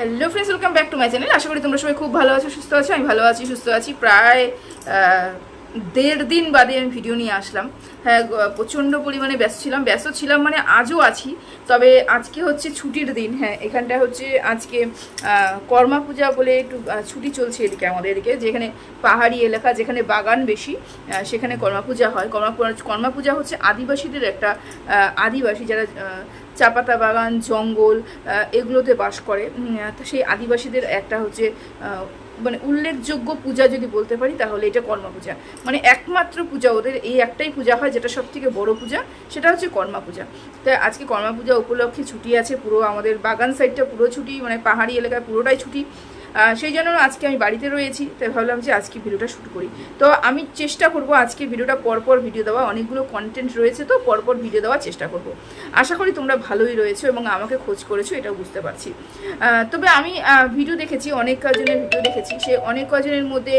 Hello friends welcome back to my channel আশা করি তোমরা সবাই খুব ভালো আছো, সুস্থ আছো, আমি ভালো আছি, সুস্থ আছি। প্রায় দেড় দিন বাদে আমি ভিডিও নিয়ে আসলাম। হ্যাঁ প্রচণ্ড পরিমাণে ব্যস্ত ছিলাম। ব্যস্ত ছিলাম মানে আজও আছি, তবে আজকে হচ্ছে ছুটির দিন। হ্যাঁ এখানটা হচ্ছে আজকে কর্মা পূজা বলে একটু ছুটি চলছে এদিকে আমাদের এদিকে, যেখানে পাহাড়ি এলাকা, যেখানে বাগান বেশি সেখানে কর্মা পূজা হয়। কর্মা কর্মা পূজা হচ্ছে আদিবাসীদের একটা আদিবাসী যারা চা পাতা বাগান জঙ্গল এগুলোতে বাস করে। তো সেই আদিবাসীদের একটা হচ্ছে মানে উল্লেখযোগ্য পূজা যদি বলতে পারি, তাহলে এটা কর্মা পূজা। মানে একমাত্র পূজা ওদের, এই একটাই পূজা হয় যেটা সব থেকে বড়ো পূজা, সেটা হচ্ছে কর্মা পূজা। তাই আজকে কর্মা পূজা উপলক্ষে ছুটি আছে, পুরো আমাদের বাগান সাইডটা পুরো ছুটি মানে পাহাড়ি এলাকায় পুরোটাই ছুটি। সেই জন্য আজকে আমি বাড়িতে রয়েছি, তাই ভাবলাম যে আজকে ভিডিওটা শ্যুট করি। তো আমি চেষ্টা করব আজকে ভিডিওটা পরপর ভিডিও দেওয়া, অনেকগুলো কন্টেন্ট রয়েছে তো পরপর ভিডিও দেওয়ার চেষ্টা করব। আশা করি তোমরা ভালোই রয়েছো এবং আমাকে খোঁজ করেছ, এটাও বুঝতে পারছি। তবে আমি ভিডিও দেখেছি, অনেক কজনের ভিডিও দেখেছি, সে অনেক কজনের মধ্যে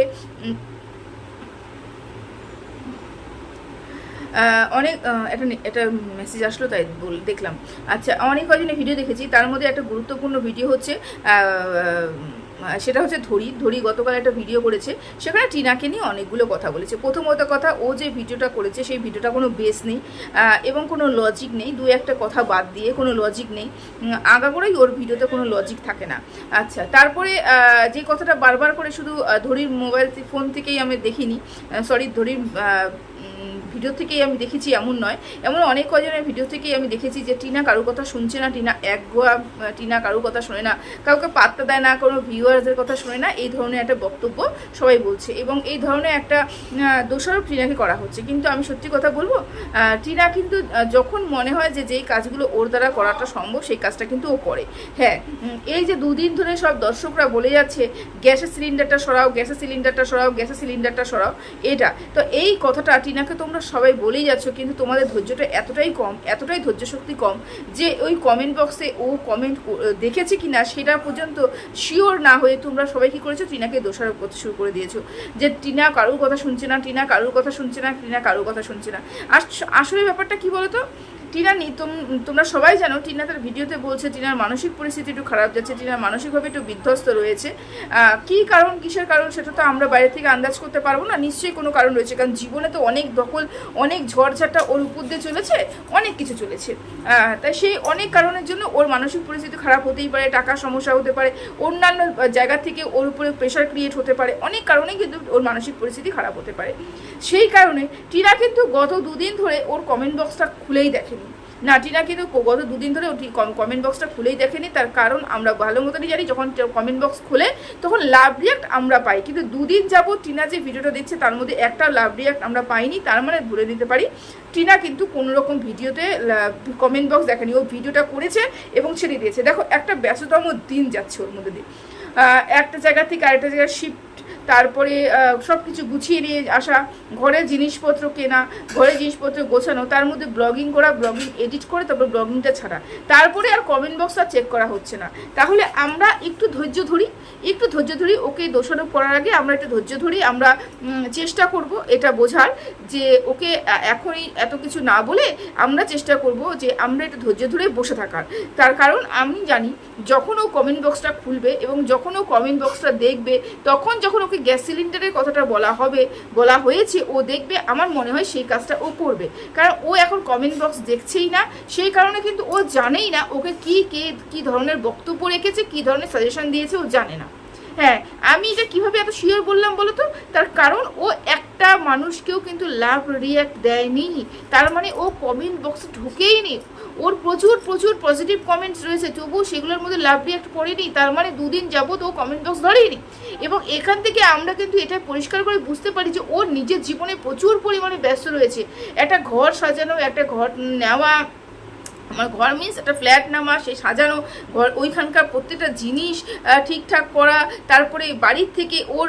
অনেক একটা একটা মেসেজ আসলো, তাই বল, দেখলাম। আচ্ছা অনেক কজনের ভিডিও দেখেছি, তার মধ্যে একটা গুরুত্বপূর্ণ ভিডিও হচ্ছে সেটা হচ্ছে ধরি ধরি গতকাল একটা ভিডিও করেছে, সেখানে টিনাকে নিয়ে অনেকগুলো কথা বলেছে। প্রথমত কথা, ও যে ভিডিওটা করেছে, সেই ভিডিওটা কোনো বেস নেই এবং কোনো লজিক নেই। দু একটা কথা বাদ দিয়ে কোনো লজিক নেই। আগাগোড়াই ওর ভিডিওতে কোনো লজিক থাকে না। আচ্ছা তারপরে যে কথাটা বারবার করে শুধু ধরির মোবাইল ফোন থেকেই আমি দেখিনি সরি ধরির ভিডিও থেকেই আমি দেখেছি এমন নয়। এমন অনেক কজনের ভিডিও থেকেই আমি দেখেছি যে টিনা কারোর কথা শুনছে না, টিনা এক গোয়া টিনা কারোর কথা শোনে না, কাউকে পাত্তা দেয় না, কোনো ভিউয়ার্সদের কথা শোনে না, এই ধরনের একটা বক্তব্য সবাই বলছে। এবং এই ধরনের একটা দোষারোপ টিনাকে করা হচ্ছে। কিন্তু আমি সত্যি কথা বলব টিনা কিন্তু যখন মনে হয় যে যেই কাজগুলো ওর দ্বারা করাটা সম্ভব, সেই কাজটা কিন্তু ও করে। হ্যাঁ এই যে দুদিন ধরে সব দর্শকরা বলে যাচ্ছে, গ্যাসের সিলিন্ডারটা সরাও, গ্যাসের সিলিন্ডারটা সরাও, গ্যাসের সিলিন্ডারটা সরাও, এটা। তো এই কথাটা টিনাকে তোমরা সবাই বলেই যাচ্ছ, কিন্তু তোমাদের ধৈর্যটা এতটাই কম, এতটাই ধৈর্য শক্তি কম, যে ওই কমেন্ট বক্সে ও কমেন্ট দেখেছে কি না সেটা পর্যন্ত শিওর না হয়ে তোমরা সবাই কী করেছ? টিনাকে দোষারোপ করতে শুরু করে দিয়েছ। যে টিনা কারোর কথা শুনছে না, টিনা কারোর কথা শুনছে না, টিনা কারোর কথা শুনছে না। আর আসলে ব্যাপারটা কি বলতো? টিনা নি তোম- তোমরা সবাই জানো, টিনা তার ভিডিওতে বলছে, টিনার মানসিক পরিস্থিতি একটু খারাপ যাচ্ছে টিনার মানসিকভাবে একটু বিধ্বস্ত রয়েছে। কি কারণ, কিসের কারণ, সেটা তো আমরা বাইরে থেকে আন্দাজ করতে পারব না। নিশ্চয়ই কোনো কারণ রয়েছে, কারণ জীবনে তো অনেক দখল, অনেক ঝড়ঝাটা ওর উপর দিয়ে চলেছে, অনেক কিছু চলেছে। তাই সেই অনেক কারণের জন্য ওর মানসিক পরিস্থিতি খারাপ হতেই পারে, টাকার সমস্যা হতে পারে, অন্যান্য জায়গা থেকে ওর উপরে প্রেশার ক্রিয়েট হতে পারে, অনেক কারণেই কিন্তু ওর মানসিক পরিস্থিতি খারাপ হতে পারে। সেই কারণে টিনা কিন্তু গত দুদিন ধরে ওর কমেন্ট বক্সটা খুলেই দেখেনি। না টিনা কিন্তু গত দুদিন ধরে ওটি কমেন্ট বক্সটা খুলেই দেখেনি। তার কারণ আমরা ভালো মতনই জানি, যখন কমেন্ট বক্স খুলে, তখন লাভ রিয়াক্ট আমরা পাই। কিন্তু দুদিন যাবত টিনা যে ভিডিওটা দিচ্ছে তার মধ্যে একটা লাভ রিয়াক্ট আমরা পাইনি, তার মানে ধরে নিতে পারি। টিনা কিন্তু কোনো রকম ভিডিওতে কমেন্ট বক্স দেখেনি। ও ভিডিওটা করেছে এবং ছেড়ে দিয়েছে। দেখো, একটা ব্যস্ততম দিন যাচ্ছে ওর মধ্যে দিয়ে। একটা জায়গা থেকে আরেকটা জায়গায় শিফট তারপরে সব কিছু গুছিয়ে নিয়ে আসা ঘরের জিনিসপত্র কেনা ঘরের জিনিসপত্র গোছানো, তার মধ্যে ব্লগিং করা, ব্লগিং এডিট করে তারপর ব্লগিংটা ছাড়া। তারপরে আর কমেন্ট বক্স আর চেক করা হচ্ছে না। তাহলে আমরা একটু ধৈর্য ধরি, একটু ধৈর্য ধরি, ওকে দোষারোপ করার আগে আমরা একটু ধৈর্য ধরি, আমরা চেষ্টা করব এটা বোঝার যে ওকে এখনই এত কিছু না বলে আমরা চেষ্টা করব যে আমরা একটু ধৈর্য ধরে বসে থাকার। তার কারণ আমি জানি, যখন ও কমেন্ট বক্সটা খুলবে এবং যখন ও কমেন্ট বক্সটা দেখবে, তখন যখন ওকে গ্যাস সিলিন্ডারের কথাটা বলা হবে, বলা হয়েছে, ও দেখবে, আমার মনে হয় সেই কাজটা ও করবে। কারণ ও এখন কমেন্ট বক্স দেখছেই না, সেই কারণে কিন্তু ও জানেই না ওকে কি, কে, কি ধরনের বক্তব্য রেখেছে, কি ধরনের সাজেশন দিয়েছে, ও জানে না। হ্যাঁ আমি এটা কীভাবে এত শিওর বললাম বলো তো? তার কারণ ও একটা মানুষকেও কিন্তু লাভ রিয়াক্ট দেয়নি। তার মানে ও কমেন্ট বক্সে ঢুকেই নি ওর প্রচুর প্রচুর পজিটিভ কমেন্টস রয়েছে। তবুও সেগুলোর মধ্যে লাভ রিয়াক্ট পড়েনি তার মানে দুদিন যাবৎ ও কমেন্ট বক্স ধরেনি এবং এখান থেকে আমরা কিন্তু এটা পরিষ্কার করে বুঝতে পারি যে ওর নিজের জীবনে প্রচুর পরিমাণে ব্যস্ত রয়েছে। একটা ঘর সাজানো, একটা ঘর নেওয়া আমার ঘর মিন্স একটা ফ্ল্যাট নামা সেই সাজানো ঘর, ওইখানকার প্রত্যেকটা জিনিস ঠিকঠাক করা, তারপরে বাড়ির থেকে ওর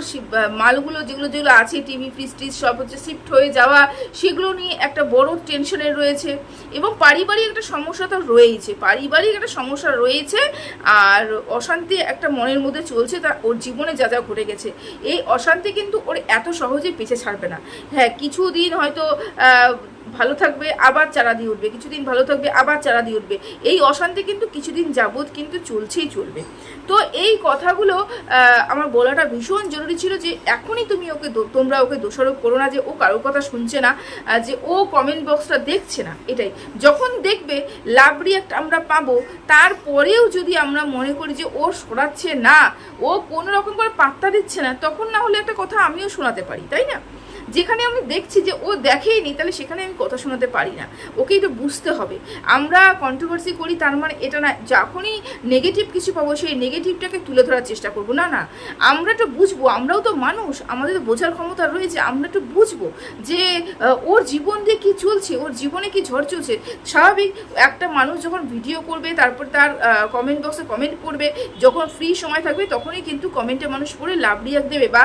মালগুলো যেগুলো যেগুলো আছে, টিভি ফ্রিজ টিজ, সব হচ্ছে শিফট হয়ে যাওয়া, সেগুলো নিয়ে একটা বড় টেনশনে রয়েছে। এবং পারিবারিক একটা সমস্যা তো রয়েইছে, পারিবারিক একটা সমস্যা রয়েছে আর অশান্তি একটা মনের মধ্যে চলছে, তা ওর জীবনে যা যা ঘটে গেছে। এই অশান্তি কিন্তু ওর এত সহজে পিছে ছাড়বে না। হ্যাঁ কিছুদিন হয়তো ভালো থাকবে, আবার চারা দিয়ে উঠবে। কিছুদিন ভালো থাকবে, আবার চারা দিয়ে উঠবে। এই অশান্তি কিন্তু কিছুদিন যাবৎ কিন্তু চলছেই চলবে। তো এই কথাগুলো আমার বলাটা ভীষণ জরুরি ছিল যে এখনই তুমি ওকে তোমরা ওকে দোষারোপ করো না যে ও কারোর কথা শুনছে না যে ও কমেন্ট বক্সটা দেখছে না। এটাই। যখন দেখবে লাভ রিয়াক্ট আমরা পাবো, তারপরেও যদি আমরা মনে করি যে ও সরাচ্ছে না, ও কোনো রকম করে পাত্তা দিচ্ছে না, তখন না হলে একটা কথা আমিও শোনাতে পারি, তাই না? যেখানে আমি দেখছি যে ও দেখেইনি, তাহলে সেখানে আমি কথা শোনাতে পারি না। ওকে এটা বুঝতে হবে। আমরা কন্ট্রোভার্সি করি, তার মানে এটা না, যখনই নেগেটিভ কিছু পাবো, সেই নেগেটিভটাকে তুলে ধরার চেষ্টা করব। না না, আমরা একটু বুঝব, আমরাও তো মানুষ, আমাদের তো বোঝার ক্ষমতা রয়েছে, আমরা একটু বুঝব যে ওর জীবন দিয়ে কী চলছে, ওর জীবনে কি ঝড় চলছে। স্বাভাবিক, একটা মানুষ যখন ভিডিও করবে, তারপর তার কমেন্ট বক্সে কমেন্ট করবে, যখন ফ্রি সময় থাকবে, তখনই কিন্তু কমেন্টে মানুষ পড়ে লাভ রিয়াক দেবে বা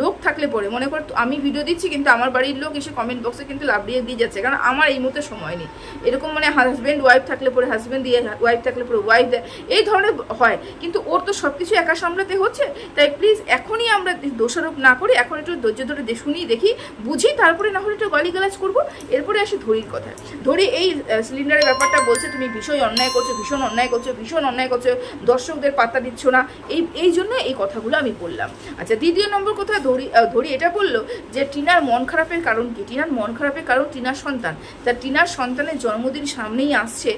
লোক থাকলে পরে। মনে কর, আমি ভিডিও দিচ্ছি কিন্তু আমার বাড়ির লোক এসে কমেন্ট বক্সে কিন্তু লাভ দিয়ে যাচ্ছে। কারণ আমার এই মুহূর্তে সময় নেই। এরকম মানে হাজব্যান্ড ওয়াইফ থাকলে পরে হাজব্যান্ড দিয়ে ওয়াইফ থাকলে পরে ওয়াইফ দেয়, এই ধরনের হয়। কিন্তু ওর তো সব কিছু একা সামলাতে হচ্ছে। তাই প্লিজ এখনই আমরা দোষারোপ না করি এখন একটু ধৈর্য ধরে শুনি দেখি, বুঝি তারপরে না হলে একটু গালিগালাজ করব। এরপরে আসি ধরির কথা ধরি এই সিলিন্ডারের ব্যাপারটা বলছে, তুমি ভীষণ অন্যায় করছ, ভীষণ অন্যায় করছ, ভীষণ অন্যায় করছ, দর্শকদের পাত্তা দিচ্ছ না। এই এই জন্য এই কথাগুলো আমি বললাম। আচ্ছা দ্বিতীয় নম্বর কথা ধরি ধরি এটা বলল যে টিনার মন খারাপের কারণ কি? টিনার মন খারাপের কারণ টিনার সন্তান। তা টিনার সন্তানের জন্মদিন সামনেই আসছে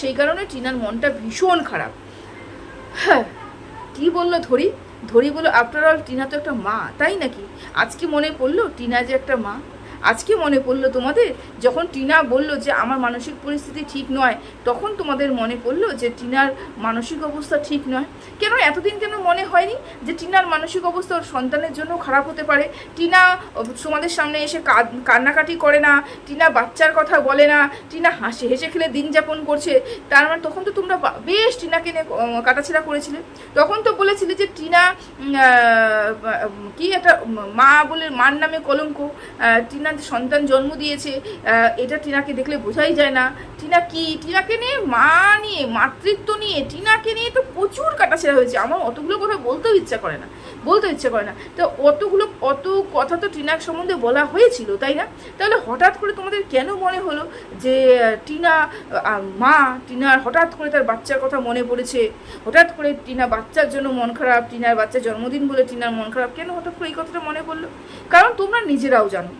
সেই কারণে টিনার মনটা ভীষণ খারাপ। হ্যাঁ কি বলল ধরি? ধরি বলল, আফটার অল টিনা তো একটা মা, তাই নাকি? আজকে মনে পড়ল টিনা যে একটা মা। আজকে মনে পড়ল তোমাদের? যখন টিনা বলল যে আমার মানসিক পরিস্থিতি ঠিক নয়, তখন তোমাদের মনে পড়ল যে টিনার মানসিক অবস্থা ঠিক নয়? কেন এতদিন কেন মনে হয়নি যে টিনার মানসিক অবস্থা ওর সন্তানের জন্য খারাপ হতে পারে? টিনা তোমাদের সামনে এসে কান্নাকাটি করে না, টিনা বাচ্চার কথা বলে না, টিনা হাসি হেসে খেলে দিন যাপন করছে। তার মানে তখন তো তোমরা বেশ টিনাকে নিয়ে কাটাছেড়া করেছিলে। তখন তো বলেছিলে যে টিনা কি একটা মা বলে মার নামে কলঙ্ক। টিনা সন্তান জন্ম দিয়েছে এটা টিনাকে দেখলে বোঝাই যায় না। টিনা কি? টিনাকে নিয়ে মা নিয়ে, মাতৃত্ব নিয়ে, টিনাকে নিয়ে তো প্রচুর কাটাছেড়া হয়েছে। আমার অতগুলো কথা বলতেও ইচ্ছা করে না বলতে ইচ্ছে করে না। তো অতগুলো, অত কথা তো টিনার সম্বন্ধে বলা হয়েছিল, তাই না? তাহলে হঠাৎ করে তোমাদের কেন মনে হলো যে টিনা মা, টিনার হঠাৎ করে তার বাচ্চার কথা মনে পড়েছে? হঠাৎ করে টিনা বাচ্চার জন্য মন খারাপ, টিনার বাচ্চার জন্মদিন বলে টিনার মন খারাপ, কেন হঠাৎ করে এই কথাটা মনে পড়ল? কারণ তোমরা নিজেরাও জানো।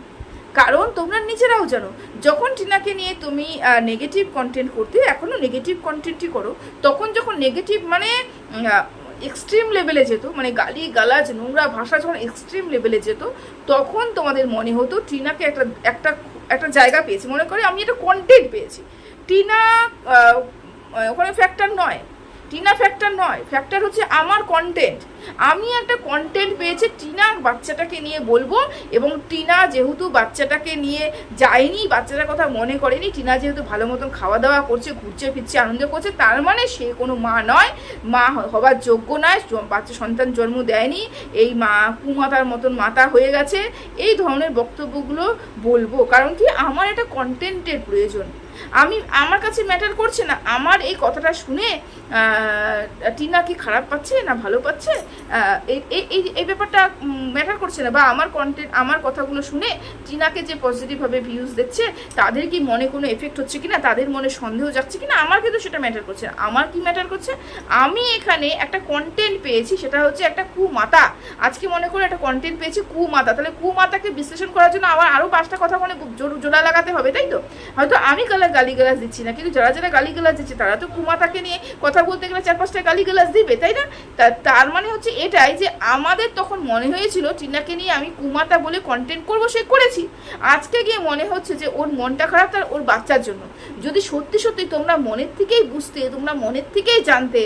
কারণ তোমরা নিজেরাও জানো, যখন টিনাকে নিয়ে তুমি নেগেটিভ কন্টেন্ট করতে এখনও নেগেটিভ কন্টেন্টই করো, তখন যখন নেগেটিভ মানে এক্সট্রিম লেভেলে যেত মানে গালি গালাজ নোংরা ভাষা যখন এক্সট্রিম লেভেলে যেত, তখন তোমাদের মনে হতো টিনাকে একটা একটা একটা জায়গা পেয়েছি। মনে করে আমি একটা কন্টেন্ট পেয়েছি। টিনা ওখানে ফ্যাক্টর নয়। টিনা ফ্যাক্টর নয় ফ্যাক্টর হচ্ছে আমার কন্টেন্ট আমি একটা কন্টেন্ট পেয়েছি টিনা বাচ্চাটাকে নিয়ে বলব, এবং টিনা যেহেতু বাচ্চাটাকে নিয়ে যায়নি, বাচ্চাটার কথা মনে করেনি, টিনা যেহেতু ভালো মতন খাওয়া দাওয়া করছে ঘুরছে ফিরছে আনন্দ করছে, তার মানে সে কোনো মা নয়। মা হবার যোগ্য নয় বাচ্চা সন্তান জন্ম দেয়নি, এই মা, কুমাতার মতন মাতা হয়ে গেছে, এই ধরনের বক্তব্যগুলো বলব। কারণ কি? আমার একটা কন্টেন্টের প্রয়োজন। আমি, আমার কাছে ম্যাটার করছে না। আমার এই কথাটা শুনে টিনা কি খারাপ পাচ্ছে না ভালো পাচ্ছে? এই- এই ব্যাপারটা ম্যাটার করছে না। বা আমার কন্টেন্ট আমার কথাগুলো শুনে টিনাকে যে পজিটিভভাবে ভিউজ দিচ্ছে, তাদের কি মনে কোনো এফেক্ট হচ্ছে কিনা? তাদের মনে সন্দেহ যাচ্ছে কিনা? আমার কিন্তু সেটা ম্যাটার করছে না। আমার কি ম্যাটার করছে? আমি এখানে একটা কন্টেন্ট পেয়েছি, সেটা হচ্ছে একটা কুমাতা। আজকে মনে করে একটা কন্টেন্ট পেয়েছি কুমাতা। তাহলে কুমাতাকে বিশ্লেষণ করার জন্য আমার আরও পাঁচটা কথা মনে জোড়া লাগাতে হবে, তাই তো? হয়তো আমি গালা গালিগালাজ দিচ্ছি না কিন্তু যারা যারা গালিগালাজ দিচ্ছে। তারা তো কুমাতাকে নিয়ে কথা বলতে গেলে চার পাঁচটা গালিগালাজ দিবে, তাই না? তার মানে হচ্ছে এটাই যে আমাদের তখন মনে হয়েছিল টিনাকে নিয়ে আমি কুমাতা বলে কন্টেন্ট করব, সে করেছি। আজকে গিয়ে মনে হচ্ছে যে ওর মনটা খারাপ তার ওর বাচ্চার জন্য। যদি সত্যি সত্যি তোমরা মনের থেকেই বুঝতে, তোমরা মনের থেকেই জানতে,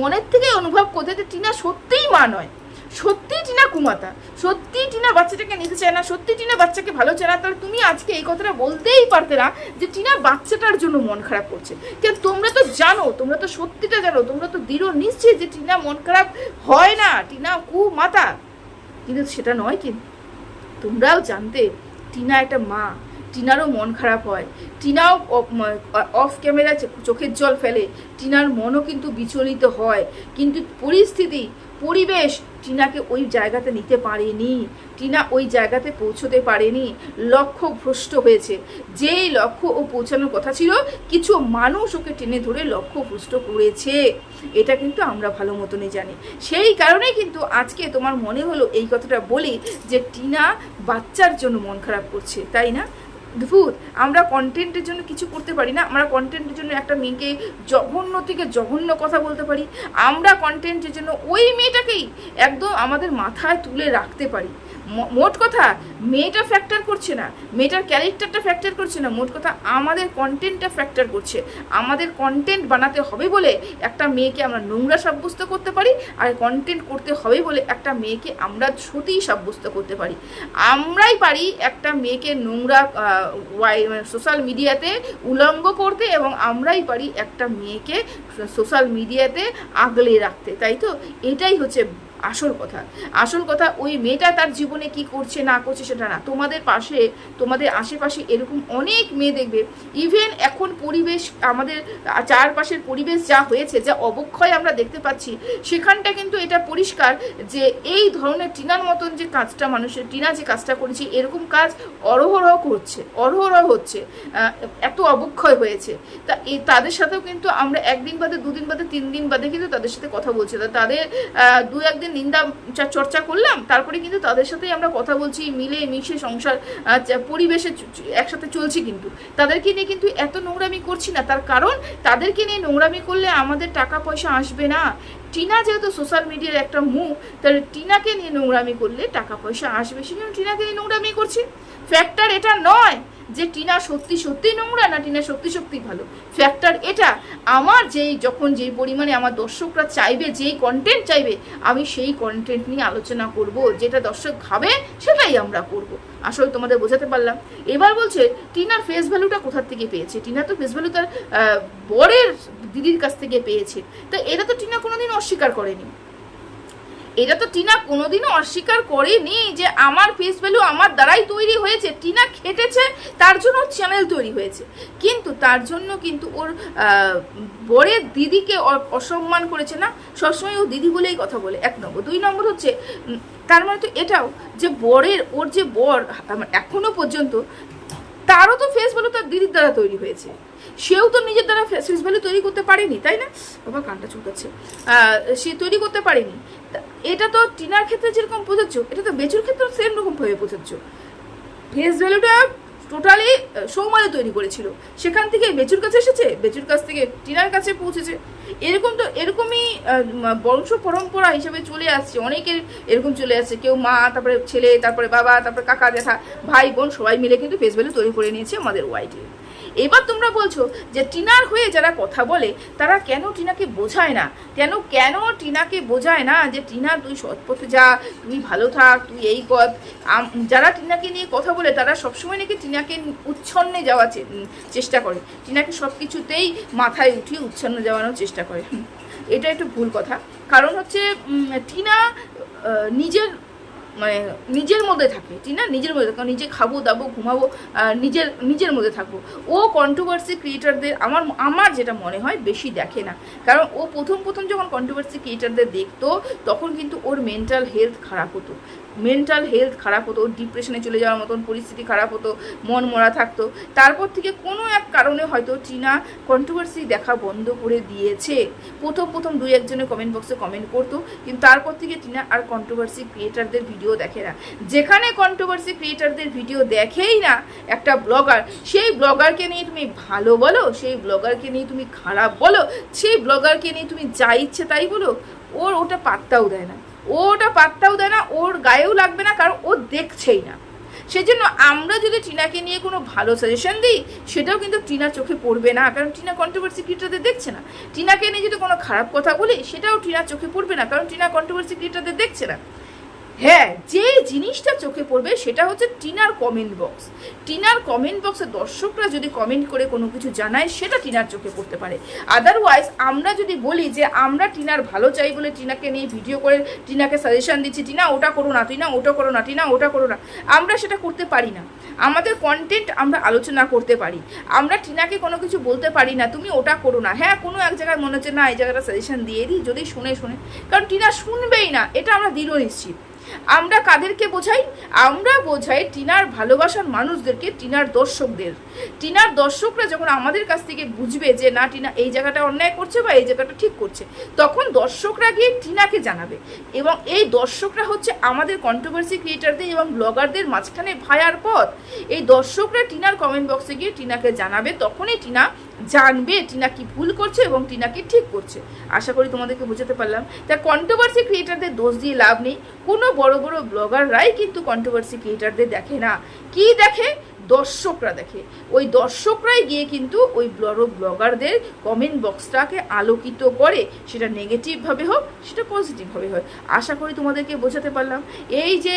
মনের থেকেই অনুভব করতে যে টিনা সত্যিই মা নয়। সত্যি টিনা কুমাতা, সত্যি টিনা বাচ্চাটাকে নিতে চায় না, সত্যি টিনা বাচ্চাকে ভালো চায় না, তাহলে তুমি আজকে এই কথাটা বলতেই পারতে না যে টিনা বাচ্চাটার জন্য মন খারাপ করছে। কেন তোমরা তো জানো, তোমরা তো সত্যিটা জানো, তোমরা তো দৃঢ় নিশ্চিত যে টিনা মন খারাপ হয় না, টিনা কুমাতা। কিন্তু সেটা নয় কিন্তু তোমরাও জানতে, টিনা একটা মা, টিনারও মন খারাপ হয়, টিনাও অফ ক্যামেরা চোখের জল ফেলে, টিনার মনও কিন্তু বিচলিত হয়। কিন্তু পরিস্থিতি, পরিবেশ টিনাকে ওই জায়গাতে নিতে পারেনি, টিনা ওই জায়গাতে পৌঁছতে পারেনি। লক্ষ্য ভ্রষ্ট হয়েছে। যেই লক্ষ্য ও পৌঁছানোর কথা ছিল, কিছু মানুষ ওকে টেনে ধরে লক্ষ্য ভ্রষ্ট করেছে। এটা কিন্তু আমরা ভালো মতনই জানি। সেই কারণেই কিন্তু আজকে তোমার মনে হলো এই কথাটা বলি যে টিনা বাচ্চার জন্য মন খারাপ করছে, তাই না? ভূত আমরা কন্টেন্টের জন্য কিছু করতে পারি না, আমরা কন্টেন্টের জন্য একটা মেয়েকে জঘন্য থেকে জঘন্য কথা বলতে পারি, আমরা কন্টেন্টের জন্য ওই মেয়েটাকেই একদম আমাদের মাথায় তুলে রাখতে পারি। মোট কথা, মেয়েটা ফ্যাক্টর করছে না। মেয়েটার ক্যারেক্টারটা ফ্যাক্টর করছে না। মোট কথা, আমাদের কন্টেন্টটা ফ্যাক্টর করছে। আমাদের কন্টেন্ট বানাতে হবে বলে একটা মেয়েকে আমরা নোংরা সাব্যস্ত করতে পারি, আর কন্টেন্ট করতে হবে বলে একটা মেয়েকে আমরা সতী সাব্যস্ত করতে পারি। আমরাই পারি একটা মেয়েকে নোংরা সোশ্যাল মিডিয়াতে উলঙ্গ করতে এবং আমরাই পারি একটা মেয়েকে সোশ্যাল মিডিয়াতে আগলে রাখতে। তাই তো? এটাই হচ্ছে আসল কথা। আসল কথা, ওই মেয়েটা তার জীবনে কি করছে, না করছে সেটা না। তোমাদের পাশে, তোমাদের আশেপাশে এরকম অনেক মেয়ে দেখবে। ইভেন এখন পরিবেশ, আমাদের চারপাশের পরিবেশ যা হয়েছে, যা অবক্ষয় আমরা দেখতে পাচ্ছি, সেখানটা কিন্তু এটা পরিষ্কার যে এই ধরনের টিনার মতন যে কাজটা মানুষের, টিনা যে কাজটা করেছে, এরকম কাজ অরহরহ করছে অরহরহ হচ্ছে এত অবক্ষয় হয়েছে। তা তাদের সাথেও কিন্তু আমরা একদিন বাদে, দুদিন বাদে তিন দিন বাদে কিন্তু তাদের সাথে কথা বলছি। তাদের দু একদিন নিন্দা চর্চা করলাম, তারপরে কিন্তু তাদের সাথেই আমরা কথা বলছি, মিলে মিশে সংসার পরিবেশে একসাথে চলছি কিন্তু। তাদেরকে নিয়ে কিন্তু এত নোংরামি করছি না। তার কারণ, তাদেরকে নিয়ে নোংরামি করলে আমাদের টাকা পয়সা আসবে না। টিনা যেহেতু সোশ্যাল মিডিয়ার একটা মুখ তাহলে টিনাকে নিয়ে নোংরামি করলে টাকা পয়সা আসবে। সেই জন্য টিনাকে নিয়ে নোংরামি করছি। ফ্যাক্টর এটা নয় যে টিনা সত্যি সত্যি নোংরা না টিনা সত্যি সত্যি ভালো। ফ্যাক্টর এটা, আমার যেই যখন যেই পরিমাণে আমার দর্শকরা চাইবে, যেই কন্টেন্ট চাইবে, আমি সেই কন্টেন্ট নিয়ে আলোচনা করব, যেটা দর্শক ভাবে, সেটাই আমরা করব। আসলে তোমাদের বোঝাতে পারলাম। এবার বলছে, টিনার ফেস ভ্যালুটা কোথার থেকে পেয়েছে? টিনা তো ফেস ভ্যালু তার বরের দিদির কাছ থেকে পেয়েছে। তো এটা তো টিনা কোনোদিন অস্বীকার করেনি। এটা তো টিনা কোনোদিনও অস্বীকার করেনি যে আমার ফেস ভ্যালু আমার দ্বারাই তৈরি হয়েছে। টিনা খেটেছে তার জন্য চ্যানেল তৈরি হয়েছে। কিন্তু তার জন্য কিন্তু ওর বরের দিদিকে অসম্মান করেছে না? সবসময় ও দিদি বলেই কথা বলে। এক নম্বর। দুই নম্বর হচ্ছে তার মানে তো এটাও যে বরের ওর যে বর এখনও পর্যন্ত তারও তো ফেস ভ্যালু তার দিদির দ্বারা তৈরি হয়েছে। সেও তো নিজের দ্বারা ফেস ভ্যালু তৈরি করতে পারেনি তাই না? বাবা কানটা চুলকাচ্ছে। আহ, সে তৈরি করতে পারেনি। এটা তো টিনার ক্ষেত্রে যেরকম প্রযোজ্য, এটা তো বেচুর ক্ষেত্রেও সেম রকম ভাবে প্রযোজ্য। ফেস ভ্যালুটা টোটালি সৌমালে তৈরি করেছিল। সেখান থেকে বেচুর কাছে এসেছে, বেচুর কাছ থেকে টিনার কাছে পৌঁছেছে। এরকম তো, এরকমই বংশ পরম্পরা হিসেবে চলে আসছে। অনেকের এরকম চলে আসছে। কেউ মা, তারপরে ছেলে, তারপরে বাবা, তারপরে কাকা, জ্যাঠা, ভাই, বোন সবাই মিলে কিন্তু ফেস ভ্যালু তৈরি করে নিয়েছে আমাদের ওয়াইটি এবার তোমরা বলছো যে টিনার হয়ে যারা কথা বলে, তারা কেন টিনাকে বোঝায় না? কেন কেন টিনাকে বোঝায় না যে, টিনা, তুই সৎপথে যা, তুই ভালো থাক, তুই এই আম- যারা টিনাকে নিয়ে কথা বলে, তারা সবসময় নাকি টিনাকে উচ্ছন্নে যাওয়ার চেষ্টা করে। টিনাকে সব কিছুতেই মাথায় উঠিয়ে উচ্ছন্ন যাওয়ানোর চেষ্টা করে। এটা একটু ভুল কথা। কারণ হচ্ছে টিনা নিজের মানে নিজের মধ্যে থাকে, ঠিক না? নিজের মধ্যে থাকে নিজে খাব, দাবো, ঘুমাবো নিজের নিজের মধ্যে থাকব। ও কন্ট্রোভার্সি ক্রিয়েটারদের আমার আমার যেটা মনে হয় বেশি দেখে না। কারণ ও প্রথম প্রথম যখন কন্ট্রোভার্সি ক্রিয়েটারদের দেখতো, তখন কিন্তু ওর মেন্টাল হেলথ খারাপ হতো। মেন্টাল হেলথ খারাপ হতো ডিপ্রেশনে চলে যাওয়ার মতন পরিস্থিতি খারাপ হতো, মন মরা থাকতো। তারপর থেকে কোনো এক কারণে হয়তো টিনা কন্ট্রোভার্সি দেখা বন্ধ করে দিয়েছে। প্রথম প্রথম দুই একজনে কমেন্ট বক্সে কমেন্ট করতো, কিন্তু তারপর থেকে টিনা আর কন্ট্রোভার্সি ক্রিয়েটারদের ভিডিও দেখে না। যেখানে কন্ট্রোভার্সি ক্রিয়েটারদের ভিডিও দেখেই না একটা ব্লগার সেই ব্লগারকে নিয়ে তুমি ভালো বলো, সেই ব্লগারকে নিয়ে তুমি খারাপ বলো, সেই ব্লগারকে নিয়ে তুমি যা ইচ্ছে তাই বলো, ওর ওটা পাত্তাও দেয় না। ও ওটা পাত্তাও দেয় না, ওর গায়েও লাগবে না, কারণ ও দেখছেই না। সেজন্য আমরা যদি টিনাকে নিয়ে কোনো ভালো সাজেশন দিই, সেটাও কিন্তু টিনা চোখে পড়বে না, কারণ টিনা কন্ট্রোভার্সি ক্রিয়েটারদের দেখছে না। টিনাকে নিয়ে যদি কোনো খারাপ কথা বলি, সেটাও টিনা চোখে পড়বে না, কারণ টিনা কন্ট্রোভার্সি ক্রিয়েটারদের দেখছে না। হ্যাঁ। যে জিনিসটা চোখে পড়বে সেটা হচ্ছে টিনার কমেন্ট বক্স টিনার কমেন্ট বক্সে দর্শকরা যদি কমেন্ট করে কোনো কিছু জানায়, সেটা টিনার চোখে পড়তে পারে। আদারওয়াইজ আমরা যদি বলি যে আমরা টিনার ভালো চাই বলে টিনাকে নিয়ে ভিডিও করে, টিনাকে সাজেশন দিচ্ছি, টিনা, ওটা করো না, টিনা, ওটা করো না, টিনা, ওটা করো না। আমরা সেটা করতে পারি না। আমাদের কন্টেন্ট আমরা আলোচনা করতে পারি। আমরা টিনাকে কোনো কিছু বলতে পারি না, তুমি ওটা করো না। হ্যাঁ কোনো এক জায়গায় মনে হচ্ছে, না, এই জায়গাটা সাজেশন দিয়ে দিই। যদি শুনে শুনে। কারণ টিনা শুনবেই না। এটা আমরা দৃঢ় নিশ্চিত। আমরা কাদেরকে বোঝাই? আমরা বোঝাই টিনার ভালোবাসার মানুষদেরকে, টিনার দর্শকদের। টিনার দর্শকরা যখন আমাদের কাছ থেকে বুঝবে যে, না, টিনা এই জায়গাটা অন্যায় করছে বা এই জায়গাটা ঠিক করছে, তখন দর্শকরা গিয়ে টিনাকে জানাবে। এবং এই দর্শকরা হচ্ছে আমাদের কন্ট্রোভার্সি ক্রিয়েটারদের এবং ব্লগারদের মাঝখানে ভায়ার পথ। এই দর্শকরা টিনার কমেন্ট বক্সে গিয়ে টিনাকে জানাবে। তখনই টিনা জানবে টিনা কি ভুল করছে এবং টিনা কি ঠিক করছে। আশা করি তোমাদেরকে বোঝাতে পারলাম। তা কন্ট্রোভার্সি ক্রিয়েটারদের দোষ দিয়ে লাভ নেই। কোনো বড় বড় ব্লগাররাই কিন্তু কন্ট্রোভার্সি ক্রিয়েটারদের দেখে না। কি দেখে? দর্শকরা দেখে। ওই দর্শকরাই গিয়ে কিন্তু ওই বড় ব্লগারদের কমেন্ট বক্সটাকে আলোকিত করে, সেটা নেগেটিভভাবে হোক, সেটা পজিটিভভাবে হয় আশা করি তোমাদেরকে বোঝাতে পারলাম। এই যে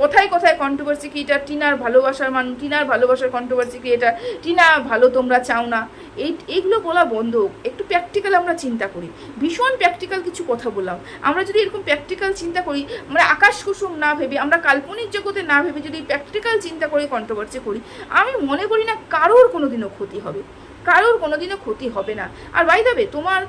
কোথায় কোথায় কন্ট্রোভার্সি ক্রিয়েটার টিনার ভালোবাসার মান, টিনার ভালোবাসার কন্ট্রোভার্সি ক্রিয়েটার টিনা ভালো তোমরা চাও না, এই, এইগুলো বলা বন্ধ একটু প্র্যাকটিক্যাল আমরা চিন্তা করি। ভীষণ প্র্যাকটিক্যাল কিছু কথা বললাম। আমরা যদি এরকম প্র্যাকটিক্যাল চিন্তা করি, আমরা আকাশ কুসুম না ভেবে, আমরা কাল্পনিক জগতে না ভেবে যদি প্র্যাকটিক্যাল চিন্তা করে কন্ট্রোভার্সি করি। আমি মনে করি না কারোর কোনো দিনও ক্ষতি হবে। কারোর কোনো দিনও ক্ষতি হবে না। আর বাই দেবে তোমার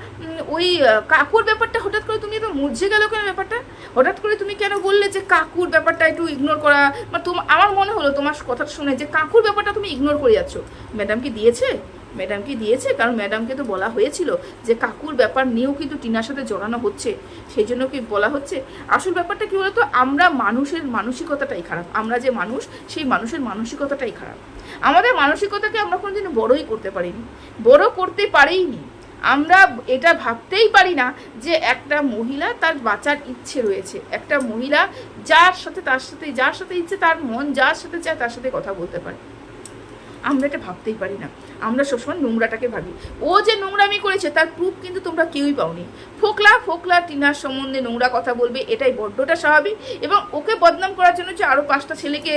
ওই কাকুর ব্যাপারটা হঠাৎ করে তুমি তো মুরঝে গেল কেন ব্যাপারটা? হঠাৎ করে তুমি কেন বললে যে কাকুর ব্যাপারটা একটু ইগনোর করা? বা তোমার আমার মনে হলো তোমার কথা শুনে যে কাকুর ব্যাপারটা তুমি ইগনোর করে যাচ্ছ। ম্যাডাম কি দিয়েছে? ম্যাডাম কি দিয়েছে, কারণ ম্যাডামকে তো বলা হয়েছিল যে কাকুর ব্যাপার নিয়েও কিন্তু টিনার সাথে জড়ানো হচ্ছে। সেই জন্য কি বলা হচ্ছে? আসল ব্যাপারটা কী বলতো? আমরা মানুষের মানসিকতাটাই খারাপ। আমরা যে মানুষ, সেই মানুষের মানসিকতাটাই খারাপ। আমাদের মানসিকতাকে আমরা কোনোদিন বড়ই করতে পারিনি। বড় করতে পারিনি। আমরা এটা ভাবতেই পারি না যে একটা মহিলা তার বাঁচার ইচ্ছে রয়েছে। একটা মহিলা যার সাথে তার সাথে, যার সাথে ইচ্ছে, তার মন যার সাথে চায় তার সাথে কথা বলতে পারে। আমরা এটা ভাবতেই পারি না। আমরা সবসময় নোংরাটাকে ভাবি। ও যে নোংরামি করেছে, তার প্রুফ কিন্তু তোমরা কেউই পাওনি। ফোকলা ফোকলা টিনার সম্বন্ধে নোংরা কথা বলবে, এটাই বড্ডটা স্বাভাবিক। এবং ওকে বদনাম করার জন্য যে আরও পাঁচটা ছেলেকে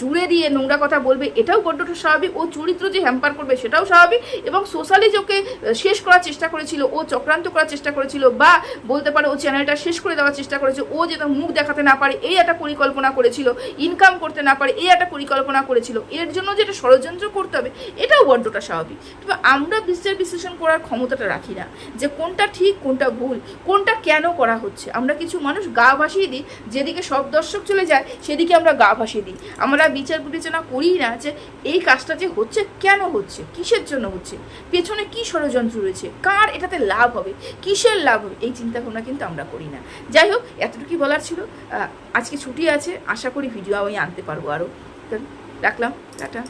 জুড়ে দিয়ে নোংরা কথা বলবে, এটাও বড্ডটা স্বাভাবিক। ও চরিত্র যে হ্যাম্পার করবে, সেটাও স্বাভাবিক। এবং সোশ্যালি যে ওকে শেষ করার চেষ্টা করেছিল, ও চক্রান্ত করার চেষ্টা করেছিল, বা বলতে পারে ও চ্যানেলটা শেষ করে দেওয়ার চেষ্টা করেছে, ও যেন মুখ দেখাতে না পারে, এই একটা পরিকল্পনা করেছিল। ইনকাম করতে না পারে, এই একটা পরিকল্পনা করেছিল। এর জন্য যেটা ষড়যন্ত্র করতে হবে, এটাও বড্ডটা স্বাভাবিক। তবে আমরা বিচার বিশ্লেষণ করার ক্ষমতাটা রাখি না যে কোনটা ঠিক, কোনটা ভুল, কোনটা কেন করা হচ্ছে। আমরা কিছু মানুষ গা ভাসিয়ে দিই, যেদিকে সব দর্শক চলে যায়, সেদিকে আমরা গা ভাসিয়ে দিই। আমরা বিচার বিবেচনা করি না যে এই কাজটা যে হচ্ছে, কেন হচ্ছে, কিসের জন্য হচ্ছে, পেছনে কি ষড়যন্ত্র রয়েছে, কার এটাতে লাভ হবে, কিসের লাভ হবে, এই চিন্তা ভাবনা কিন্তু আমরা করি না। যাই হোক, এতটুকুই বলার ছিল। আজকে ছুটি আছে, আশা করি ভিডিও আমি আনতে পারব আরও রাখলাম, টাটা।